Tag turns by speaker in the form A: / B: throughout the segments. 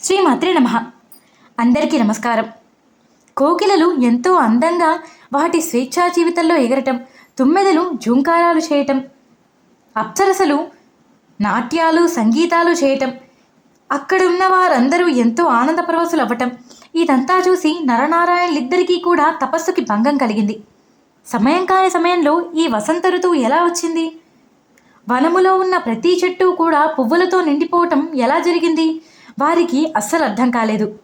A: శ్రీమాత్రే నమ. అందరికీ నమస్కారం. కోకిలలు ఎంతో అందంగా వాటి స్వేచ్ఛా జీవితంలో ఎగరటం తుమ్మెదలు జుంకారాలు చేయటం అప్సరసలు నాట్యాలు సంగీతాలు చేయటం అక్కడున్న వారందరూ ఎంతో ఆనందపరవశులు అవ్వటం ఇదంతా చూసి నరనారాయణలిద్దరికీ కూడా తపస్సుకి భంగం కలిగింది. సమయం కాని సమయంలో ఈ వసంత ఋతువు ఎలా వచ్చింది? వనములో ఉన్న ప్రతి చెట్టు కూడా పువ్వులతో నిండిపోవటం ఎలా జరిగింది? వారికి అస్సలు అర్థం కాలేదు.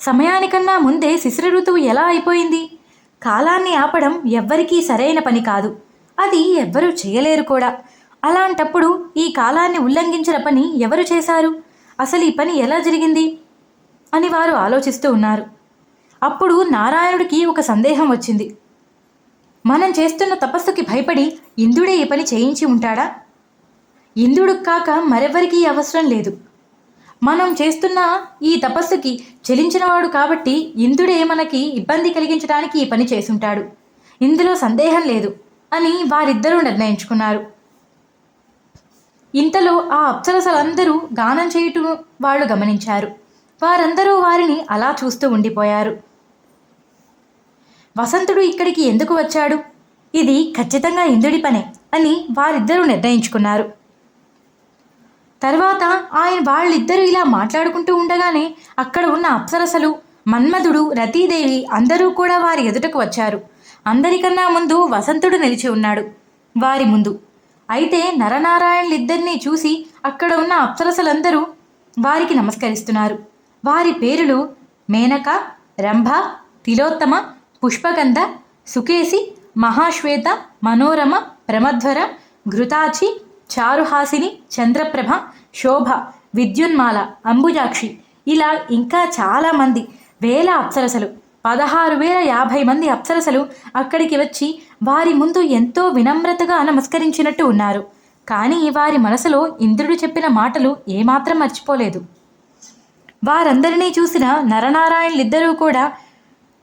A: సమయానికన్నా ముందే శిశిర ఋతువు ఎలా అయిపోయింది? కాలాన్ని ఆపడం ఎవ్వరికీ సరైన పని కాదు. అది ఎవ్వరూ చేయలేరు కూడా. అలాంటప్పుడు ఈ కాలాన్ని ఉల్లంఘించిన పని ఎవరు చేశారు? అసలు ఈ పని ఎలా జరిగింది? అని వారు ఆలోచిస్తూ ఉన్నారు. అప్పుడు నారాయణుడికి ఒక సందేహం వచ్చింది. మనం చేస్తున్న తపస్సుకి భయపడి ఇంద్రుడే ఈ పని చేయించి ఉంటాడా? ఇంద్రుడు కాక మరెవరికీ అవసరం లేదు. మనం చేస్తున్న ఈ తపస్సుకి చెలించినవాడు కాబట్టి ఇంద్రుడే మనకి ఇబ్బంది కలిగించడానికి ఈ పని చేసుంటాడు ఇందులో సందేహం లేదు అని వారిద్దరూ నిర్ణయించుకున్నారు. ఇంతలో ఆ అప్సరసలందరూ గానం చేయటం వాళ్ళు గమనించారు. వారందరూ వారిని అలా చూస్తూ ఉండిపోయారు. వసంతుడు ఇక్కడికి ఎందుకు వచ్చాడు? ఇది ఖచ్చితంగా ఇంద్రుడి పనే అని వారిద్దరూ నిర్ణయించుకున్నారు. తర్వాత ఆయన వాళ్ళిద్దరూ ఇలా మాట్లాడుకుంటూ ఉండగానే అక్కడ ఉన్న అప్సరసలు మన్మధుడు రతీదేవి అందరూ కూడా వారి ఎదుటకు వచ్చారు. అందరికన్నా ముందు వసంతుడు నిలిచి ఉన్నాడు వారి ముందు. అయితే నరనారాయణలిద్దరినీ చూసి అక్కడ ఉన్న అప్సరసలందరూ వారికి నమస్కరిస్తున్నారు. వారి పేరులు మేనక రంభ తిలోత్తమ పుష్పగంధ సుకేసి మహాశ్వేత మనోరమ ప్రమధ్వర ఘృతాచి చారుహాసిని చంద్రప్రభ శోభ విద్యున్మాల అంబుజాక్షి ఇలా ఇంకా చాలామంది వేల అప్సరసలు పదహారు వేల యాభై మంది అప్సరసలు అక్కడికి వచ్చి వారి ముందు ఎంతో వినమ్రతగా నమస్కరించినట్టు ఉన్నారు. కానీ వారి మనసులో ఇంద్రుడు చెప్పిన మాటలు ఏమాత్రం మర్చిపోలేదు. వారందరినీ చూసిన నరనారాయణలిద్దరూ కూడా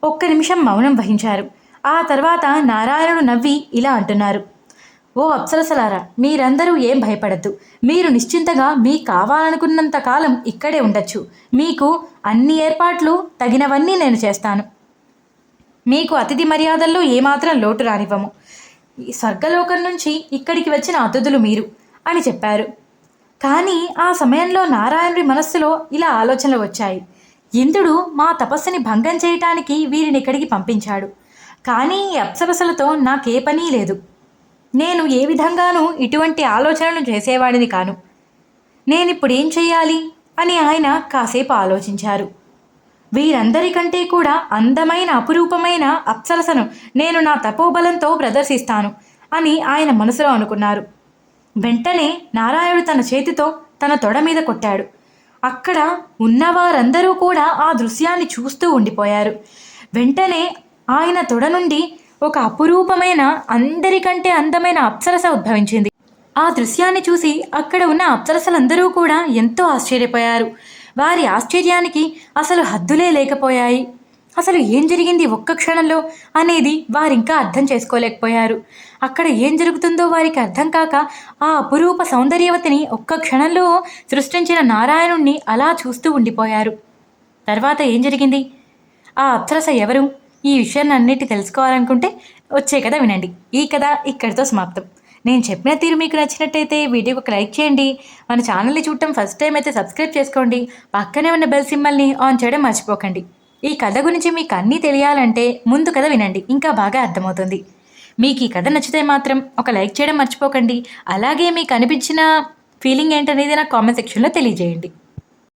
A: ఒక్క నిమిషం మౌనం వహించారు. ఆ తర్వాత నారాయణుడు నవ్వి ఇలా అంటున్నారు. ఓ అప్సరసలారా మీరందరూ ఏం భయపడద్దు. మీరు నిశ్చింతగా మీ కావాలనుకున్నంత కాలం ఇక్కడే ఉండొచ్చు. మీకు అన్ని ఏర్పాట్లు తగినవన్నీ నేను చేస్తాను. మీకు అతిథి మర్యాదల్లో ఏమాత్రం లోటు రానివ్వము. ఈ స్వర్గలోకం నుంచి ఇక్కడికి వచ్చిన అతిథులు మీరు అని చెప్పారు. కానీ ఆ సమయంలో నారాయణుడి మనస్సులో ఇలా ఆలోచనలు వచ్చాయి. ఇంద్రుడు మా తపస్సుని భంగం చేయటానికి వీరిని ఇక్కడికి పంపించాడు. కానీ ఈ అప్సరసలతో నాకే పని లేదు. నేను ఏ విధంగానూ ఇటువంటి ఆలోచనలు చేసేవాడిని కాను. నేనిప్పుడు ఏం చెయ్యాలి? అని ఆయన కాసేపు ఆలోచించారు. వీరందరికంటే కూడా అందమైన అపురూపమైన అప్సరసను నేను నా తపోబలంతో ప్రదర్శిస్తాను అని ఆయన మనసులో అనుకున్నారు. వెంటనే నారాయణుడు తన చేతితో తన తొడ మీద కొట్టాడు. అక్కడ ఉన్నవారందరూ కూడా ఆ దృశ్యాన్ని చూస్తూ ఉండిపోయారు. వెంటనే ఆయన తొడ నుండి ఒక అపురూపమైన అందరికంటే అందమైన అప్సరస ఉద్భవించింది. ఆ దృశ్యాన్ని చూసి అక్కడ ఉన్న అప్సరసలందరూ కూడా ఎంతో ఆశ్చర్యపోయారు. వారి ఆశ్చర్యానికి అసలు హద్దులే లేకపోయాయి. అసలు ఏం జరిగింది ఒక్క క్షణంలో అనేది వారింకా అర్థం చేసుకోలేకపోయారు. అక్కడ ఏం జరుగుతుందో వారికి అర్థం కాక ఆ అపురూప సౌందర్యవతిని ఒక్క క్షణంలో సృష్టించిన నారాయణుణ్ణి అలా చూస్తూ ఉండిపోయారు. తర్వాత ఏం జరిగింది? ఆ అప్సరస ఎవరు? ఈ విషయాన్ని అన్నిటి తెలుసుకోవాలనుకుంటే వచ్చే కథ వినండి. ఈ కథ ఇక్కడితో సమాప్తం. నేను చెప్పిన తీరు మీకు నచ్చినట్టయితే వీడియోకి ఒక లైక్ చేయండి. మన ఛానల్ని చూడటం ఫస్ట్ టైం అయితే సబ్స్క్రైబ్ చేసుకోండి. పక్కనే ఉన్న బెల్ సింబల్ని ఆన్ చేయడం మర్చిపోకండి. ఈ కథ గురించి మీకు అన్నీ తెలియాలంటే ముందు కథ వినండి. ఇంకా బాగా అర్థమవుతుంది. మీకు ఈ కథ నచ్చితే మాత్రం ఒక లైక్ చేయడం మర్చిపోకండి. అలాగే మీకు అనిపించిన ఫీలింగ్ ఏంటనేది నాకు కామెంట్ సెక్షన్లో తెలియజేయండి.